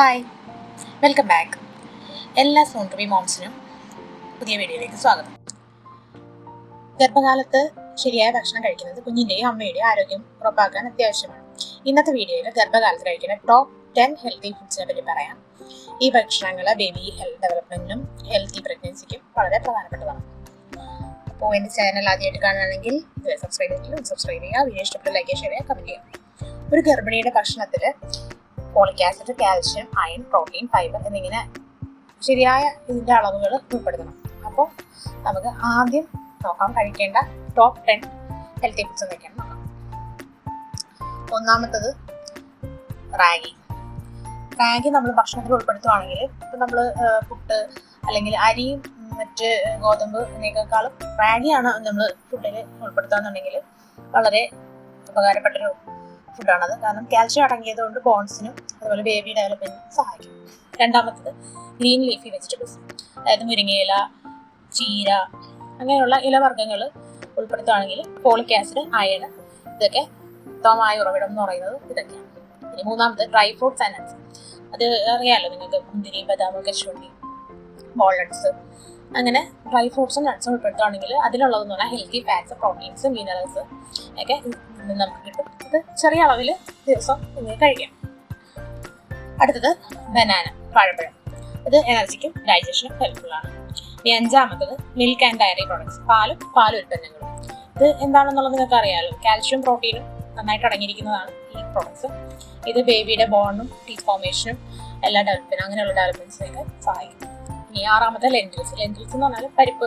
Hi welcome back എല്ലാ soon to be മോംസിനും പുതിയ വീഡിയോയിലേക്ക് സ്വാഗതം. ഗർഭകാലത്ത് ശരിയായ ഭക്ഷണം കഴിക്കുന്നത് കുഞ്ഞിന്റെയും അമ്മയുടെയും ആരോഗ്യം ഉറപ്പാക്കാൻ അത്യാവശ്യമാണ്. ഇന്നത്തെ വീഡിയോയിൽ ഗർഭകാലത്ത് കഴിക്കുന്ന ടോപ്പ് ടെൻ ഹെൽത്തി ഫുഡ്സിനെ പറ്റി പറയാം. ഈ ഭക്ഷണങ്ങൾ ബേബി ഹെൽത്ത് ഡെവലപ്മെന്റിനും ഹെൽത്തി പ്രഗ്നൻസിക്കും വളരെ പ്രധാനപ്പെട്ടതാണ്. അപ്പോൾ എന്റെ ചാനൽ ആദ്യമായിട്ട് കാണുകയാണെങ്കിൽ സബ്സ്ക്രൈബ് ചെയ്യുക സബ്സ്ക്രൈബ് ചെയ്യുക. വീഡിയോ ഇഷ്ടപ്പെട്ട ലൈക്ക് ഷെയർ ചെയ്യുക കമന്റ് ചെയ്യുക. ഒരു ഗർഭിണിയുടെ ഭക്ഷണത്തിൽ folic acid calcium iron protein fibre എന്നിങ്ങനെ ശരിയായ ഇതിന്റെ അളവുകൾ ഉൾപ്പെടുത്തണം. അപ്പോൾ നമുക്ക് ആദ്യം നോക്കാം കഴിക്കേണ്ട ടോപ്പ് ടെൻ ഹെൽത്തി ഫുഡ്സ് എന്നൊക്കെയാണ് നോക്കാം. ഒന്നാമത്തത് റാഗി. റാഗി നമ്മൾ ഭക്ഷണത്തിൽ ഉൾപ്പെടുത്തുവാണെങ്കിൽ ഇപ്പം നമ്മൾ പുട്ട് അല്ലെങ്കിൽ അരിയും മറ്റ് ഗോതമ്പ് എന്നേക്കാളും റാഗിയാണ് നമ്മൾ ഫുഡിൽ ഉൾപ്പെടുത്താന്നുണ്ടെങ്കിൽ വളരെ ഉപകാരപ്പെട്ടൊരു ഫുഡാണത് കാരണം കാൽഷ്യം അടങ്ങിയത് കൊണ്ട് ബോൺസിനും അതുപോലെ ബേബി ഡെവലപ്മെന്റിനും സഹായിക്കും. രണ്ടാമത്തത് ഗ്രീൻ ലീഫി വെജിറ്റബിൾസ് അതായത് മുരിങ്ങയില ചീര അങ്ങനെയുള്ള ഇലവർഗങ്ങൾ ഉൾപ്പെടുത്തുകയാണെങ്കിൽ ഫോളിക് ആസിഡ് അയൺ ഇതൊക്കെ ഉത്തമമായ ഉറവിടം എന്ന് പറയുന്നത് ഇതൊക്കെയാണ്. ഇനി മൂന്നാമത് ഡ്രൈ ഫ്രൂട്ട്സ് ആൻഡ് നട്ട്സ് അത് അറിയാമല്ലോ നിങ്ങൾക്ക് മുന്തിരി ബദാം കശുവണ്ടി വാൾനട്ട്സ് അങ്ങനെ ഡ്രൈ ഫ്രൂട്ട്സും നട്ട്സും ഉൾപ്പെടുത്തുകയാണെങ്കിൽ അതിലുള്ളതെന്ന് പറഞ്ഞാൽ ഹെൽത്തി ഫാറ്റ്സ് പ്രോട്ടീൻസ് മിനറൽസ് ഒക്കെ ഇതിൽ നമുക്ക് കിട്ടും. ഇത് ചെറിയ അളവിൽ ദിവസം നിങ്ങൾ കഴിക്കാം. അടുത്തത് ബനാന വാഴപ്പഴം ഇത് എനർജിക്കും ഡൈജഷനും ഹെൽപ്ഫുൾ ആണ്. ഇനി അഞ്ചാമത്തത് മിൽക്ക് ആൻഡ് ഡയറി പ്രോഡക്ട്സ് പാലും പാൽ ഉൽപ്പന്നങ്ങളും. ഇത് എന്താണെന്നുള്ളത് നിങ്ങൾക്ക് അറിയാമല്ലോ കാൽഷ്യം പ്രോട്ടീനും നന്നായിട്ട് അടങ്ങിയിരിക്കുന്നതാണ് ഈ പ്രോഡക്ട്സ് ഇത് ബേബിയുടെ ബോണും ടീത്ത് ഫോർമേഷനും എല്ലാ ഡെവലപ്പിനും അങ്ങനെയുള്ള ഡെവലപ്മെന്റ്സിനൊക്കെ സഹായിക്കും. ഇനി ആറാമത്തെ ലെന്റിൽസ് ലെന്റിൽസ് എന്ന് പറഞ്ഞാൽ പരിപ്പ്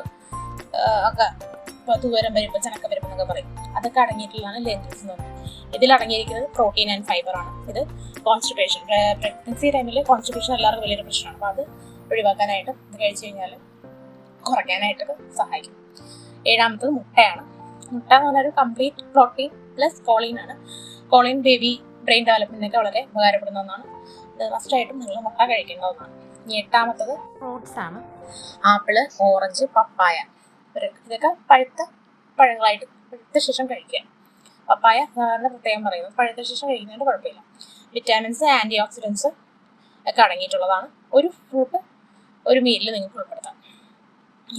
ഒക്കെ തൂവരം പരിപ്പ് ചണക്കം വരുമ്പോൾ എന്നൊക്കെ പറയും. അതൊക്കെ അടങ്ങിയിട്ടുള്ളതാണ് ലെന്റിൽസ് എന്ന് പറയുന്നത് ഇതിൽ അടങ്ങിയിരിക്കുന്നത് പ്രോട്ടീൻ ആൻഡ് ഫൈബർ ആണ്. ഇത് കോൺസ്റ്റിപ്പേഷൻ പ്രഗ്നൻസി ടൈമിൽ കോൺസ്റ്റിപ്പേഷൻ എല്ലാവർക്കും വലിയൊരു പ്രശ്നമാണ്. അപ്പോൾ അത് ഒഴിവാക്കാനായിട്ട് ഇത് കഴിച്ചു കഴിഞ്ഞാൽ കുറയ്ക്കാനായിട്ടൊക്കെ സഹായിക്കും. ഏഴാമത്തത് മുട്ടയാണ്. മുട്ട എന്ന് പറഞ്ഞാൽ ഒരു കംപ്ലീറ്റ് പ്രോട്ടീൻ പ്ലസ് കോളീൻ ആണ്. കോളീൻ ബേബി ബ്രെയിൻ ഡെവലപ്മെന്റിനൊക്കെ വളരെ ഉപകാരപ്പെടുന്ന ഒന്നാണ്. ഇത് മസ്റ്റായിട്ടും നിങ്ങൾ മുട്ട കഴിക്കേണ്ട ഒന്നാണ്. ഇനി എട്ടാമത്തത് ഫ്രൂട്ട്സ് ആണ്. Apple orange papaya. ഒരു- ഇതൊക്കെ പഴുത്ത പഴങ്ങളായിട്ട് പഴുത്ത ശേഷം കഴിക്കുക. പപ്പായ സാധാരണ പ്രത്യേകം പറയുന്നത് പഴുത്ത ശേഷം കഴിക്കുന്നതിന് കുഴപ്പമില്ല. വിറ്റാമിൻസ് ആന്റി ഓക്സിഡൻസ് ഒക്കെ അടങ്ങിയിട്ടുള്ളതാണ്. ഒരു ഫ്രൂട്ട് ഒരു മീലിൽ നിങ്ങൾക്ക് ഉൾപ്പെടുത്താം.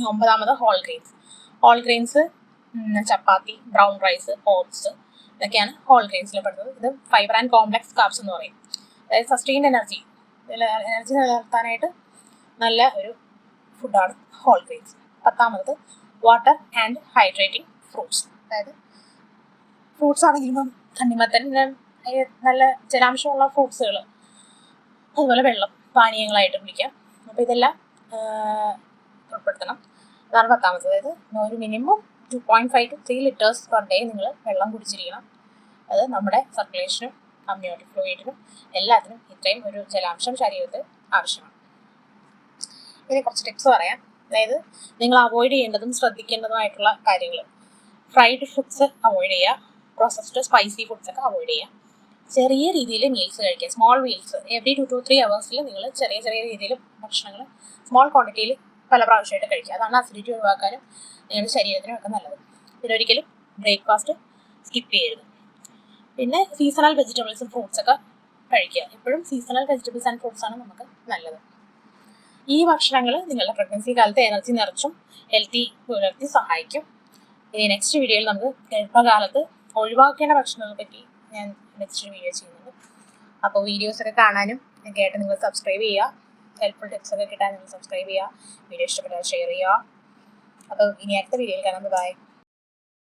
ഒമ്പതാമത് whole grains whole grains chapati brown rice oats ഇതൊക്കെയാണ് ഹോൾ ഗ്രെയിൻസിൽ പെടുന്നത്. ഇത് ഫൈബർ ആൻഡ് കോംപ്ലക്സ് കാർബ്സ് എന്ന് പറയും. അതായത് സസ്റ്റെയിൻഡ് എനർജി എനർജി നിലനിർത്താനായിട്ട് നല്ല ഒരു ഫുഡാണ് ഹോൾ ഗ്രെയിൻസ് പത്താമത് വാട്ടർ ആൻഡ് ഹൈഡ്രേറ്റിംഗ് ഫ്രൂട്ട്സ് അതായത് ഫ്രൂട്ട്സ് ആണെങ്കിലും ഇപ്പം തണ്ണിമത്തൻ നല്ല ജലാംശമുള്ള ഫ്രൂട്ട്സുകൾ അതുപോലെ വെള്ളം പാനീയങ്ങളായിട്ട് കുടിക്കാം. അപ്പോൾ ഇതെല്ലാം ഉൾപ്പെടുത്തണം. അതാണ് പത്താമത് അതായത് ഒരു minimum two point five to three litres per day നിങ്ങൾ വെള്ളം കുടിച്ചിരിക്കണം. അത് നമ്മുടെ സർക്കുലേഷനും അമ്നിയോട്ടിക് ഫ്ലൂയിഡിനും എല്ലാത്തിനും ഇത്രയും ഒരു ജലാംശം ശരീരത്തിൽ ആവശ്യമാണ്. ഇനി കുറച്ച് ടിപ്സ് പറയാം. അതായത് നിങ്ങൾ അവോയ്ഡ് ചെയ്യേണ്ടതും ശ്രദ്ധിക്കേണ്ടതുമായിട്ടുള്ള കാര്യങ്ങൾ. ഫ്രൈഡ് ഫുഡ്സ് അവോയ്ഡ് ചെയ്യുക. പ്രോസസ്ഡ് സ്പൈസി ഫുഡ്സ് ഒക്കെ അവോയ്ഡ് ചെയ്യുക. ചെറിയ രീതിയിൽ മീൽസ് കഴിക്കുക. Small meals every two two three അവേഴ്സിൽ നിങ്ങൾ ചെറിയ ചെറിയ രീതിയിൽ ഭക്ഷണങ്ങൾ സ്മോൾ ക്വാണ്ടിറ്റിയിൽ പല പ്രാവശ്യമായിട്ട് കഴിക്കുക. അതാണ് അസിഡിറ്റി ഒഴിവാക്കാനും നിങ്ങളുടെ ശരീരത്തിനും ഒക്കെ നല്ലത്. പിന്നെ ഒരിക്കലും ബ്രേക്ക്ഫാസ്റ്റ് സ്കിപ്പ് ചെയ്യരുത്. പിന്നെ സീസണൽ വെജിറ്റബിൾസും ഫ്രൂട്ട്സ് ഒക്കെ കഴിക്കുക. എപ്പോഴും സീസണൽ വെജിറ്റബിൾസ് ആൻഡ് ഫ്രൂട്ട്സ് ആണ് നമുക്ക് നല്ലത്. ഈ ഭക്ഷണങ്ങൾ നിങ്ങളുടെ പ്രഗ്നൻസി കാലത്ത് എനർജി നിറച്ചും ഹെൽത്തി പുലർത്തി സഹായിക്കും. ഇനി നെക്സ്റ്റ് വീഡിയോയിൽ നമുക്ക് ഗർഭകാലത്ത് ഒഴിവാക്കേണ്ട ഭക്ഷണങ്ങളെ പറ്റി ഞാൻ നെക്സ്റ്റ് വീഡിയോ ചെയ്യുന്നുണ്ട്. അപ്പോൾ വീഡിയോസ് ഒക്കെ കാണാനും കേട്ട് നിങ്ങൾ സബ്സ്ക്രൈബ് ചെയ്യുക. ഹെൽപ്ഫുൾ ടിപ്സ് ഒക്കെ കിട്ടാൻ നിങ്ങൾ സബ്സ്ക്രൈബ് ചെയ്യുക. വീഡിയോ ഇഷ്ടപ്പെട്ടാൽ ഷെയർ ചെയ്യുക. അപ്പോൾ ഇനി അടുത്ത വീഡിയോയിൽ കാണാം. ബൈ